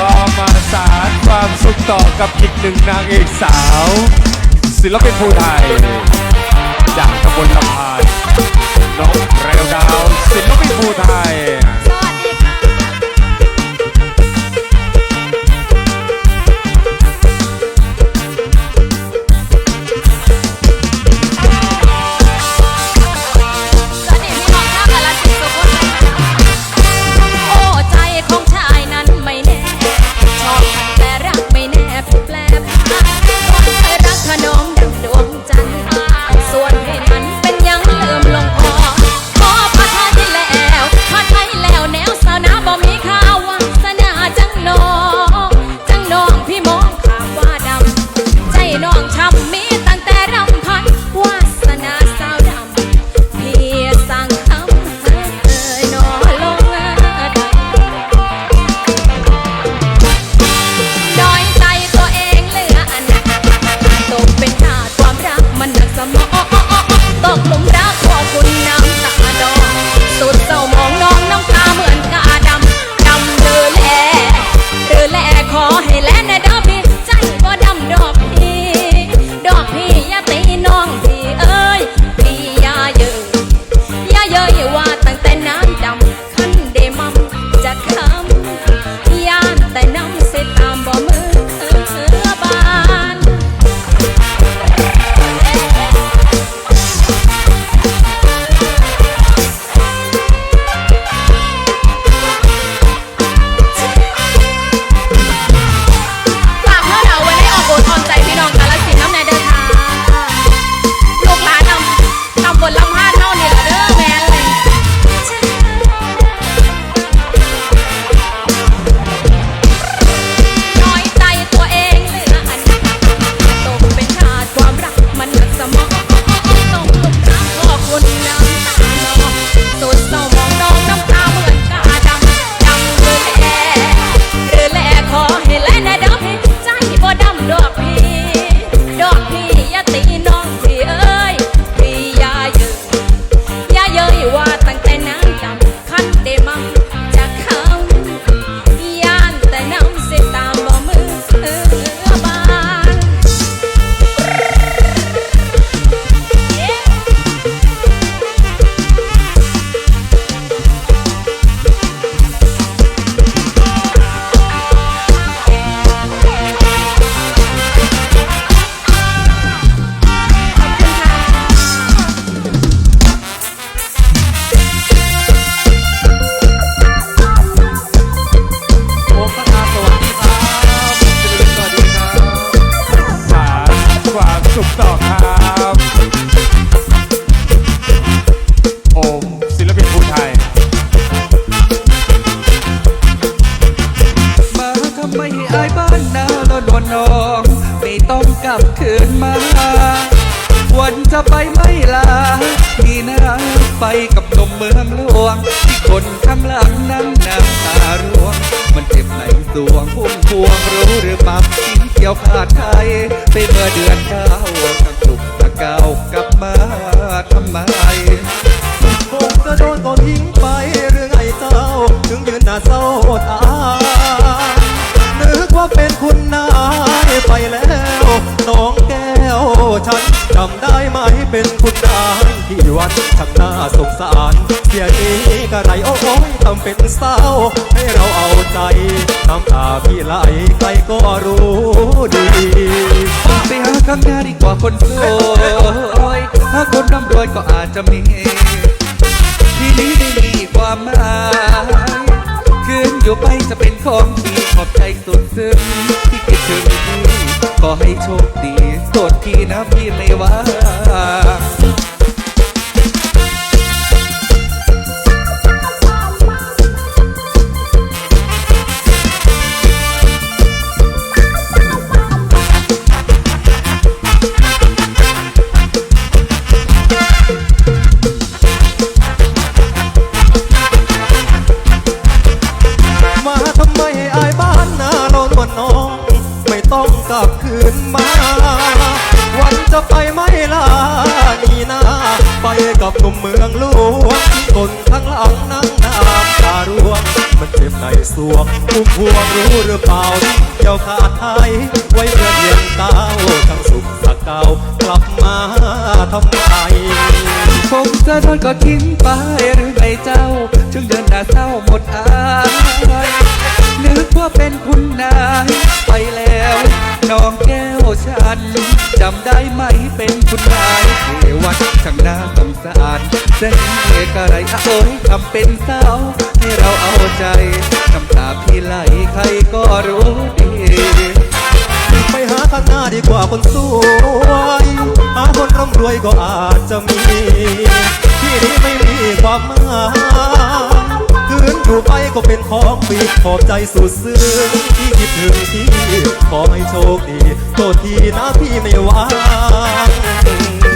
ก็มาสารความสุขต่อกับอีกหนึ่งนางเอกสาว ศิลปินผู้ไทย จากตำบลลำพา มั สุขต่อครับโอมศิลปินผู้ไทย มาทำไมให้อายบ้านนาแล้วนนองไม่ต้องกลับคืนมา วันจะไปไม่ลาพี่นาไปกับหนมเมืองหลวง ที่คนข้างหลังนั้นน้ำตาร่วง มันเจ็บในสวงพุ่มพวงรู้หรือปล่าทิ้ง เกี่ยวขาดไทยไปเมื่อเดือนเก้ากับสุกตะเก้ากลับมาทำไมคงจะโดนตอนทิ้งไปหรือไงเจ้า ถึงยืนหน้าเศร้าตานึกว่าเป็นคุณนายไปแล้ว ฉันจำได้ไหมเป็นคุณนายที่วัดช่างน่าสงสาร เสียนี้กระไรโอ้ยทำเป็นเศร้า ให้เราเอาใจน้ำตาพี่ไหลใครก็รู้ดีไปหาข้างหน้าดีกว่าคนสวยถ้าคนร่ำรวยก็อาจจะมี ที่นี้ไม่มีความหมายคืนอยู่ไปจะเป็นของดีขอบใจสุดซึ้งที่คิดถึงพี่ขอให้โชคดี โทษทีนะพี่ไม่ว่ามาทำไมไอายบ้านนาลนวันน้อง ไม่ต้องกลับคืนมา ไปกับหนุ่มเมืองหลวงคนข้างหลังนั่งน้ำตาร่วง มันเจ็บในสวงผู้พวงรู้หรือเปล่าเกี่ยวขาดไทยไว้เพื่อเลี้ยงเต้าทั้งสุขสักเก่ากลับมาทำไมผมจะโดนก็ทิ้งไปหรือไงเจ้าจึงเดินหน้าเศร้าหมดอายนึกว่าเป็นคุณนายไปแล้วน้องแก้วฉันจำได้ไหมเป็นคุณนายเทวัดช่างน่า สงสารเส้นเอกอะไรอะโอ้ยทำเป็นเศร้าให้เราเอาใจน้ำตาพี่ไหลใครก็รู้ดี ไปหาข้างหน้าดีกว่าคนสวยหาคนร่ำรวยก็อาจจะมี ที่นี้ไม่มีความหมายคืนอยู่ไปก็เป็นของฟรีขอบใจสุดซึ้งที่คิดถึงพี่ขอให้โชคดีโทษทีนะพี่ไม่ว่าง